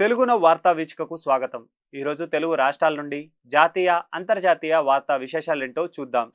తెలుగున వార్తా వీచికకు స్వాగతం. ఈరోజు తెలుగు రాష్ట్రాల నుండి జాతీయ అంతర్జాతీయ వార్తా విశేషాలేంటో చూద్దాం.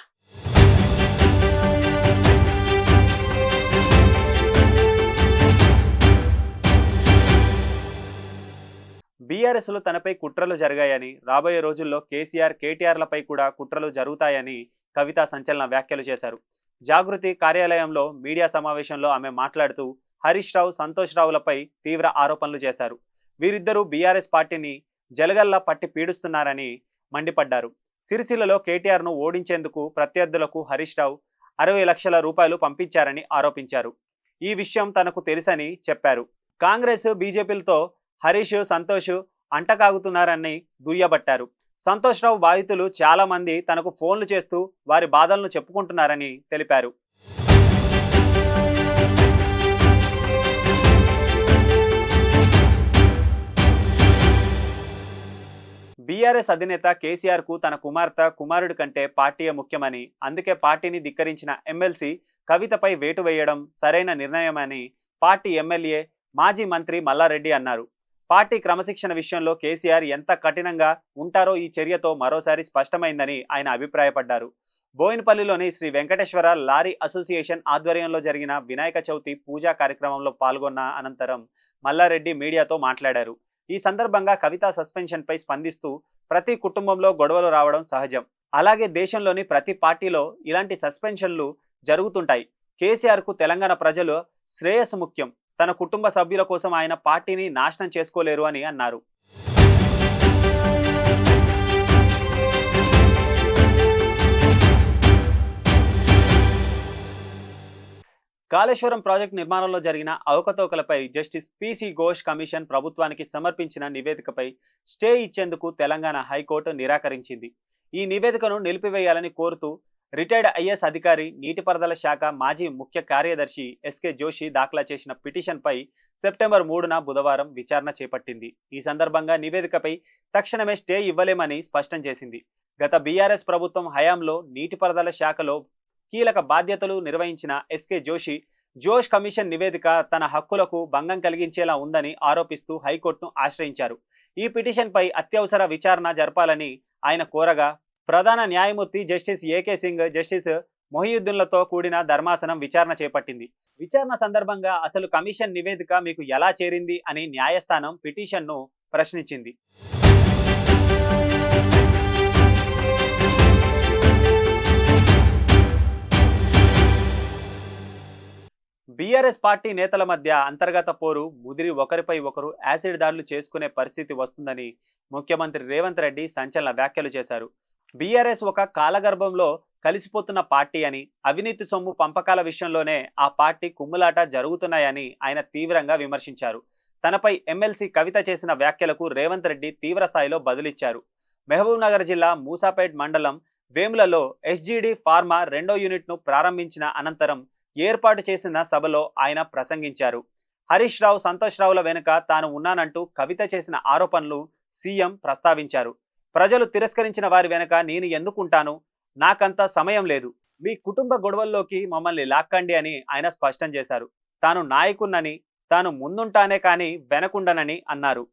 బీఆర్ఎస్లో తనపై కుట్రలు జరిగాయని రాబోయే రోజుల్లో కేసీఆర్ కేటీఆర్లపై కూడా కుట్రలు జరుగుతాయని కవిత సంచలన వ్యాఖ్యలు చేశారు. జాగృతి కార్యాలయంలో మీడియా సమావేశంలో ఆమె మాట్లాడుతూ హరీష్ రావు సంతోష్ రావులపై తీవ్ర ఆరోపణలు చేశారు. వీరిద్దరూ బీఆర్ఎస్ పార్టీని జలగల్లా పట్టి పీడిస్తున్నారని మండిపడ్డారు. సిరిసిల్లలో కేటీఆర్ను ఓడించేందుకు ప్రత్యర్థులకు హరీష్ రావు అరవై లక్షల రూపాయలు పంపించారని ఆరోపించారు. ఈ విషయం తనకు తెలుసని చెప్పారు. కాంగ్రెస్ బీజేపీలతో హరీష్ సంతోష్ అంటకాగుతున్నారని దుయ్యబట్టారు. సంతోష్రావు బాధితులు చాలా మంది తనకు ఫోన్లు చేస్తూ వారి బాధలను చెప్పుకుంటున్నారని తెలిపారు. టీఆర్ఎస్ అధినేత కేసీఆర్కు తన కుమార్తె కుమారుడి కంటే పార్టీయే ముఖ్యమని అందుకే పార్టీని ధిక్కరించిన ఎమ్మెల్సీ కవితపై వేటు వేయడం సరైన నిర్ణయమని పార్టీ ఎమ్మెల్యే మాజీ మంత్రి మల్లారెడ్డి అన్నారు. పార్టీ క్రమశిక్షణ విషయంలో కేసీఆర్ ఎంత కఠినంగా ఉంటారో ఈ చర్యతో మరోసారి స్పష్టమైందని ఆయన అభిప్రాయపడ్డారు. బోయినపల్లిలోని శ్రీ వెంకటేశ్వర లారీ అసోసియేషన్ ఆధ్వర్యంలో జరిగిన వినాయక చవితి పూజా కార్యక్రమంలో పాల్గొన్న అనంతరం మల్లారెడ్డి మీడియాతో మాట్లాడారు. ఈ సందర్భంగా కవిత సస్పెన్షన్ పై స్పందిస్తూ ప్రతి కుటుంబంలో గొడవలు రావడం సహజం. అలాగే దేశంలోని ప్రతి పార్టీలో ఇలాంటి సస్పెన్షన్లు జరుగుతుంటాయి. కేసీఆర్కు తెలంగాణ ప్రజలు శ్రేయస్సు ముఖ్యం. తన కుటుంబ సభ్యుల కోసం ఆయన పార్టీని నాశనం చేసుకోలేరు అని అన్నారు. కాళేశ్వరం ప్రాజెక్టు నిర్మాణంలో జరిగిన అవకతవకలపై జస్టిస్ పిసి ఘోష్ కమిషన్ ప్రభుత్వానికి సమర్పించిన నివేదికపై స్టే ఇచ్చేందుకు తెలంగాణ హైకోర్టు నిరాకరించింది. ఈ నివేదికను నిలిపివేయాలని కోరుతూ రిటైర్డ్ ఐఏఎస్ అధికారి నీటిపారుదల శాఖ మాజీ ముఖ్య కార్యదర్శి ఎస్కే జోషి దాఖలా చేసిన పిటిషన్పై సెప్టెంబర్ మూడున బుధవారం విచారణ చేపట్టింది. ఈ సందర్భంగా నివేదికపై తక్షణమే స్టే ఇవ్వలేమని స్పష్టం చేసింది. గత బీఆర్ఎస్ ప్రభుత్వం హయాంలో నీటిపారుదల శాఖలో కీలక బాధ్యతలు నిర్వహించిన ఎస్కే జోషి జోష్ కమిషన్ నివేదిక తన హక్కులకు భంగం కలిగించేలా ఉందని ఆరోపిస్తూ హైకోర్టును ఆశ్రయించారు. ఈ పిటిషన్పై అత్యవసర విచారణ జరపాలని ఆయన కోరగా ప్రధాన న్యాయమూర్తి జస్టిస్ ఏకే సింగ్ జస్టిస్ మొహియుద్దీన్లతో కూడిన ధర్మాసనం విచారణ చేపట్టింది. విచారణ సందర్భంగా అసలు కమిషన్ నివేదిక మీకు ఎలా చేరింది అని న్యాయస్థానం పిటిషన్ను ప్రశ్నించింది. బీఆర్ఎస్ పార్టీ నేతల మధ్య అంతర్గత పోరు ముదిరి ఒకరిపై ఒకరు యాసిడ్ దాడులు చేసుకునే పరిస్థితి వస్తుందని ముఖ్యమంత్రి రేవంత్ రెడ్డి సంచలన వ్యాఖ్యలు చేశారు. బీఆర్ఎస్ ఒక కాలగర్భంలో కలిసిపోతున్న పార్టీ అని అవినీతి సొమ్ము పంపకాల విషయంలోనే ఆ పార్టీ కుమ్ములాట జరుగుతున్నాయని ఆయన తీవ్రంగా విమర్శించారు. తనపై ఎమ్మెల్సీ కవిత చేసిన వ్యాఖ్యలకు రేవంత్ రెడ్డి తీవ్ర స్థాయిలో బదులిచ్చారు. మహబూబ్నగర్ జిల్లా మూసాపేట్ మండలం వేములలో ఎస్జీడి ఫార్మా రెండో యూనిట్ను ప్రారంభించిన అనంతరం ఏర్పాటు చేసిన సభలో ఆయన ప్రసంగించారు. హరీష్ రావు సంతోష్ రావుల వెనుక తాను ఉన్నానంటూ కవిత చేసిన ఆరోపణలు సీఎం ప్రస్తావించారు. ప్రజలు తిరస్కరించిన వారి వెనుక నేను ఎందుకుంటాను? నాకంత సమయం లేదు. మీ కుటుంబ గొడవల్లోకి మమ్మల్ని లాక్కండి అని ఆయన స్పష్టం చేశారు. తాను నాయకున్నని తాను ముందుంటానే కానీ వెనకుండనని అన్నారు.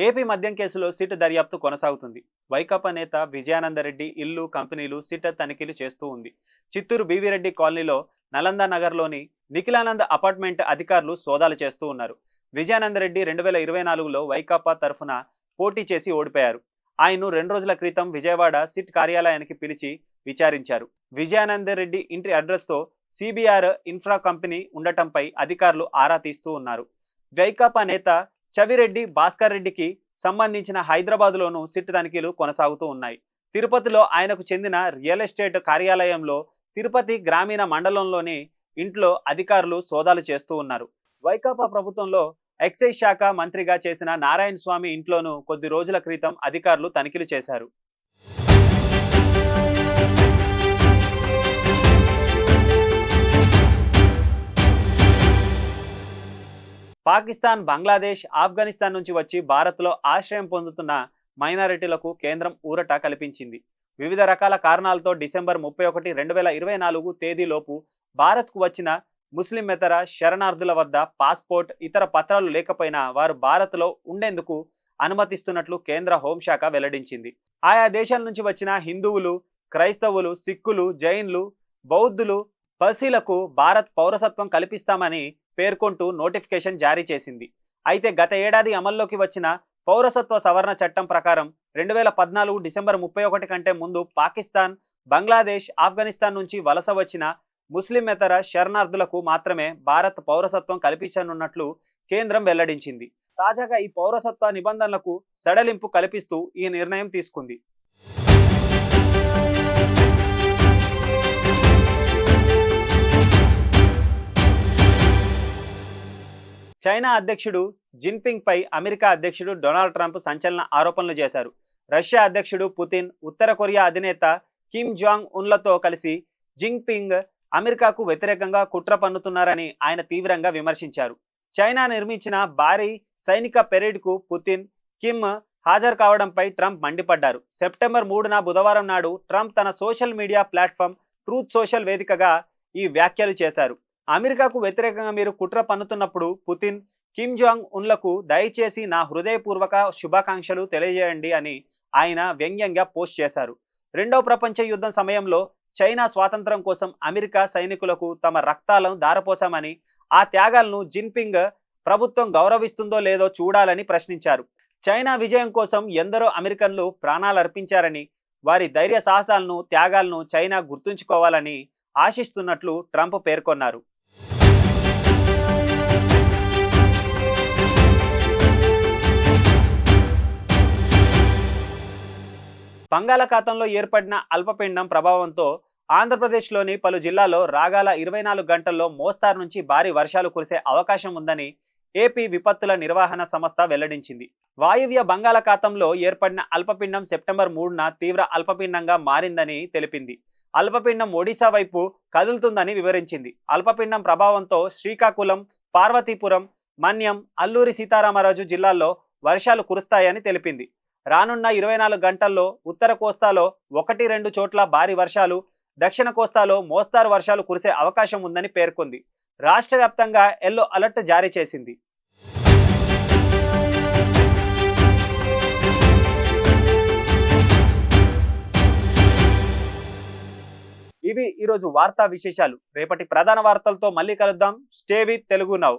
ఏపీ మద్యం కేసులో సిట్ దర్యాప్తు కొనసాగుతుంది. వైకాపా నేత విజయానందరెడ్డి ఇల్లు కంపెనీలు సిట్ తనిఖీలు చేస్తూ ఉంది. చిత్తూరు బీవీరెడ్డి కాలనీలో నలంద నగర్లోని నిఖిలానంద్ అపార్ట్మెంట్ అధికారులు సోదాలు చేస్తూ ఉన్నారు. విజయానందరెడ్డి రెండు వేల ఇరవై నాలుగులో వైకాపా తరఫున పోటీ చేసి ఓడిపోయారు. ఆయన్ను రెండు రోజుల క్రితం విజయవాడ సిట్ కార్యాలయానికి పిలిచి విచారించారు. విజయానందరెడ్డి ఇంటి అడ్రస్తో సిబిఆర్ ఇన్ఫ్రా కంపెనీ ఉండటంపై అధికారులు ఆరా తీస్తూ ఉన్నారు. వైకాపా నేత చవిరెడ్డి భాస్కర్ రెడ్డికి సంబంధించిన హైదరాబాద్లోనూ సిట్ తనిఖీలు కొనసాగుతూ ఉన్నాయి. తిరుపతిలో ఆయనకు చెందిన రియల్ ఎస్టేట్ కార్యాలయంలో తిరుపతి గ్రామీణ మండలంలోని ఇంట్లో అధికారులు సోదాలు చేస్తూ ఉన్నారు. వైకాపా ప్రభుత్వంలో ఎక్సైజ్ శాఖ మంత్రిగా చేసిన నారాయణ స్వామి ఇంట్లోనూ కొద్ది రోజుల క్రితం అధికారులు తనిఖీలు చేశారు. పాకిస్తాన్ బంగ్లాదేశ్ ఆఫ్ఘనిస్తాన్ నుంచి వచ్చి భారత్లో ఆశ్రయం పొందుతున్న మైనారిటీలకు కేంద్రం ఊరట కల్పించింది. వివిధ రకాల కారణాలతో డిసెంబర్ ముప్పై ఒకటి రెండు వేల ఇరవై నాలుగు తేదీలోపు భారత్కు వచ్చిన ముస్లింయేతర శరణార్థుల వద్ద పాస్పోర్ట్ ఇతర పత్రాలు లేకపోయినా వారు భారత్లో ఉండేందుకు అనుమతిస్తున్నట్లు కేంద్ర హోంశాఖ వెల్లడించింది. ఆయా దేశాల నుంచి వచ్చిన హిందువులు క్రైస్తవులు సిక్కులు జైన్లు బౌద్ధులు పర్సీలకు భారత్ పౌరసత్వం కల్పిస్తామని పేర్కొంటూ నోటిఫికేషన్ జారీ చేసింది. అయితే గత ఏడాది అమల్లోకి వచ్చిన పౌరసత్వ సవరణ చట్టం ప్రకారం రెండు వేల పద్నాలుగు డిసెంబర్ ముప్పై ఒకటి కంటే ముందు పాకిస్తాన్ బంగ్లాదేశ్ ఆఫ్ఘనిస్తాన్ నుంచి వలస వచ్చిన ముస్లిమేతర శరణార్థులకు మాత్రమే భారత్ పౌరసత్వం కల్పించనున్నట్లు కేంద్రం వెల్లడించింది. తాజాగా ఈ పౌరసత్వ నిబంధనలకు సడలింపు కల్పిస్తూ ఈ నిర్ణయం తీసుకుంది. చైనా అధ్యక్షుడు జిన్పింగ్పై అమెరికా అధ్యక్షుడు డొనాల్డ్ ట్రంప్ సంచలన ఆరోపణలు చేశారు. రష్యా అధ్యక్షుడు పుతిన్ ఉత్తర కొరియా అధినేత కిమ్ జాంగ్ ఉన్లతో కలిసి జిన్పింగ్ అమెరికాకు వ్యతిరేకంగా కుట్ర పన్నుతున్నారని ఆయన తీవ్రంగా విమర్శించారు. చైనా నిర్మించిన భారీ సైనిక పెరేడ్కు పుతిన్ కిమ్ హాజరు కావడంపై ట్రంప్ మండిపడ్డారు. సెప్టెంబర్ మూడున బుధవారం నాడు ట్రంప్ తన social media platform Truth Social వేదికగా ఈ వ్యాఖ్యలు చేశారు. అమెరికాకు వ్యతిరేకంగా మీరు కుట్ర పన్నుతున్నప్పుడు పుతిన్ కిమ్ జాంగ్ ఉన్లకు దయచేసి నా హృదయపూర్వక శుభాకాంక్షలు తెలియజేయండి అని ఆయన వ్యంగ్యంగా పోస్ట్ చేశారు. రెండవ ప్రపంచ యుద్ధం సమయంలో చైనా స్వాతంత్రం కోసం అమెరికా సైనికులకు తమ రక్తాలను దారపోసామని ఆ త్యాగాలను జిన్పింగ్ ప్రభుత్వం గౌరవిస్తుందో లేదో చూడాలని ప్రశ్నించారు. చైనా విజయం కోసం ఎందరో అమెరికన్లు ప్రాణాలర్పించారని వారి ధైర్య సాహసాలను త్యాగాలను చైనా గుర్తుంచుకోవాలని ఆశిస్తున్నట్లు ట్రంప్ పేర్కొన్నారు. బంగాళాఖాతంలో ఏర్పడిన అల్పపిండం ప్రభావంతో ఆంధ్రప్రదేశ్లోని పలు జిల్లాల్లో రాగాల ఇరవై నాలుగు గంటల్లో మోస్తారు నుంచి భారీ వర్షాలు కురిసే అవకాశం ఉందని ఏపీ విపత్తుల నిర్వహణ సంస్థ వెల్లడించింది. వాయువ్య బంగాళాఖాతంలో ఏర్పడిన అల్పపిండం సెప్టెంబర్ మూడున తీవ్ర అల్పపిండంగా మారిందని తెలిపింది. అల్పపిండం ఒడిశా వైపు కదులుతుందని వివరించింది. అల్పపిండం ప్రభావంతో శ్రీకాకుళం పార్వతీపురం మన్యం అల్లూరి సీతారామరాజు జిల్లాల్లో వర్షాలు కురుస్తాయని తెలిపింది. రానున్న ఇరవై నాలుగు గంటల్లో ఉత్తర కోస్తాలో ఒకటి రెండు చోట్ల భారీ వర్షాలు దక్షిణ కోస్తాలో మోస్తారు వర్షాలు కురిసే అవకాశం ఉందని పేర్కొంది. రాష్ట్ర వ్యాప్తంగా ఎల్లో అలర్ట్ జారీ చేసింది. ఇవి ఈరోజు వార్తా విశేషాలు. రేపటి ప్రధాన వార్తలతో మళ్ళీ కలుద్దాం. Stay with Telugu now.